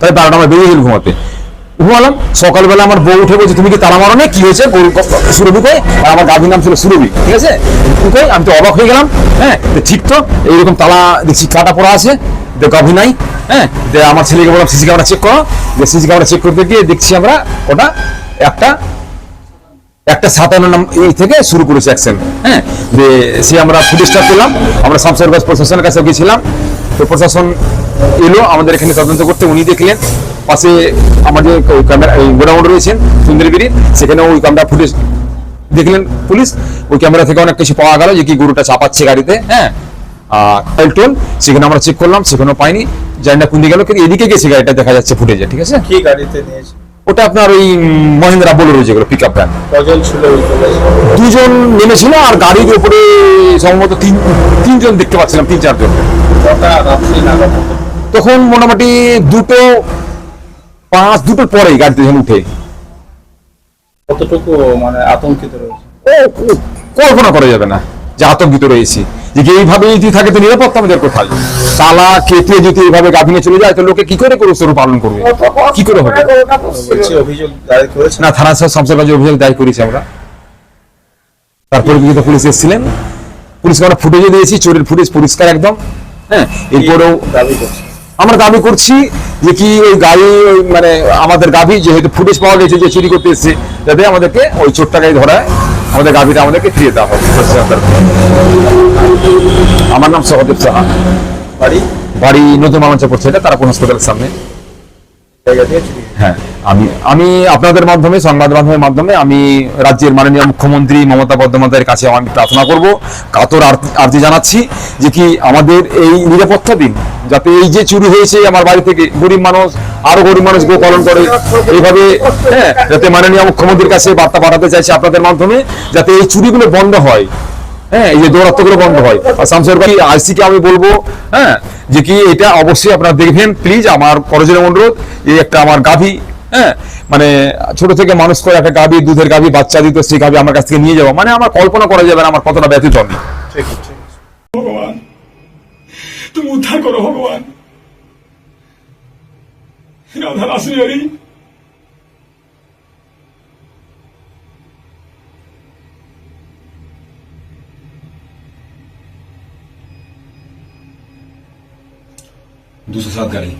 তাই বারোটা আমার বেরিয়ে গেল ঘুমাতে। ঘুমালাম, সকালবেলা আমার বউ উঠে বলছে, তুমি কি তালা মারো কি হয়েছে? সুরভি কই? আর আমার গাভীর নাম ছিল সুরভি, ঠিক আছে? কই? আমি তো অবাক হয়ে গেলাম হ্যাঁ? ঠিক তো, এইরকম তালা দেখছি কাটা পড়া আছে যে গাভী নাই হ্যাঁ? যে আমার ছেলেকে বললাম, সিসি ক্যামেরা চেক করো। যে সিসি ক্যামেরা চেক করতে গিয়ে দেখছি আমরা ওটা একটা একটা সাতান্ন নাম- এই থেকে শুরু করেছে অ্যাকশন হ্যাঁ? যে সে আমরা ফুটেজটা পেলাম, আমরা শামসারগঞ্জ প্রশাসনের কাছে গিয়েছিলাম তো প্রশাসন এলো, আমাদের এখানে তদন্ত করতে উনি দেখলেন। পাশে আমাদের ওই ক্যামেরা গোডাউন রয়েছেন সুন্দরগিরির সেখানে ওই ক্যামেরা ফুটেজ দেখলেন পুলিশ। ওই ক্যামেরা থেকে অনেক কিছু পাওয়া গেল যে কি গরুটা চাপাচ্ছে গাড়িতে হ্যাঁ? আর টোল সেখানে আমরা চেক করলাম, সেখানেও পাইনি। জানি না গেল, কিন্তু এদিকে গেছে গাড়িটা, দেখা যাচ্ছে ফুটেজে, ঠিক আছে? কি গাড়িতে নিয়েছে ওটা আপনার ওই মহিন্দ্রা বোলেরো যেগুলো পিক আপ ভ্যান দুজন নেমেছিল আর গাড়ির উপরে সম্ভবত তিন তিনজন দেখতে পাচ্ছিলাম তিন চারজন। তখন মোটামুটি দুটো পাঁচ দুটোর পরেই গাড়িতে যখন উঠে। কতটুকু মানে আতঙ্কিত রয়েছে? ও, কল্পনা করা যাবে না যে আতঙ্কিত রয়েছি। যে এইভাবে যদি থাকে তো নিরাপত্তা আমাদের কোথায়? তালা কেটে যদি এইভাবে গাভিনে চলে যায় তো লোকে কি করে করে উৎসব পালন করবে? কি করে হবে? না থানা অভিযোগ দায় করেছি আমরা। তারপরে কিন্তু পুলিশ এসেছিলেন। পুলিশকে আমরা ফুটেজে দিয়েছি চোরের ফুটেজ পরিষ্কার একদম। হ্যাঁ এরপরেও দাবি আমরা দাবি করছি যে কি ওই গাড়ি মানে আমাদের গাভি যেহেতু ফুটেজ পাওয়া গেছে যে চুরি করতে এসেছে যাতে আমাদেরকে ওই চোরটা গাড়ি ধরায় আমাদের গাভীটা আমাদেরকে ফিরিয়ে দেওয়া হবে। আমার নাম সহদেব সাহা। বাড়ি? বাড়ি নতুন মামাচা পড়ছে এটা তারা কোন হাসপাতালের সামনে। হ্যাঁ। আমি আমি আপনাদের মাধ্যমে, সংবাদ মাধ্যমের মাধ্যমে আমি রাজ্যের মাননীয় মুখ্যমন্ত্রী মমতা বন্দ্যোপাধ্যায়ের কাছে আমি প্রার্থনা করব, কাতর আর্জি জানাচ্ছি যে কি আমাদের এই নিরাপত্তা দিন, যাতে এই যে চুরি হয়েছে আমার বাড়ি থেকে, গরিব মানুষ, আরও গরিব মানুষ গো পালন করে, এইভাবে হ্যাঁ যাতে মাননীয় মুখ্যমন্ত্রীর কাছে বার্তা পাঠাতে চাইছি আপনাদের মাধ্যমে, যাতে এই চুরিগুলো বন্ধ হয় হ্যাঁ এই যে দৌরাত্মগুলো বন্ধ হয়। আর শামসুর ভাই আইসিকে আমি বলব হ্যাঁ যে কি এটা অবশ্যই আপনারা দেখবেন। প্লিজ আমার করজের অনুরোধ, এই একটা আমার গাভী হ্যাঁ মানে ছোট থেকে মানুষ করে একটা গাভী, দুধের গাভী, বাচ্চা দিত সেই গাভী আমার কাছ থেকে নিয়ে যাব। মানে আমার কল্পনা করা যাবে আমার কতটা ব্যতীত আমি ভগবান, তুমি উদ্ধার করো ভগবান। রাধা রাসবিহারী দুশো সাত গাড়ি।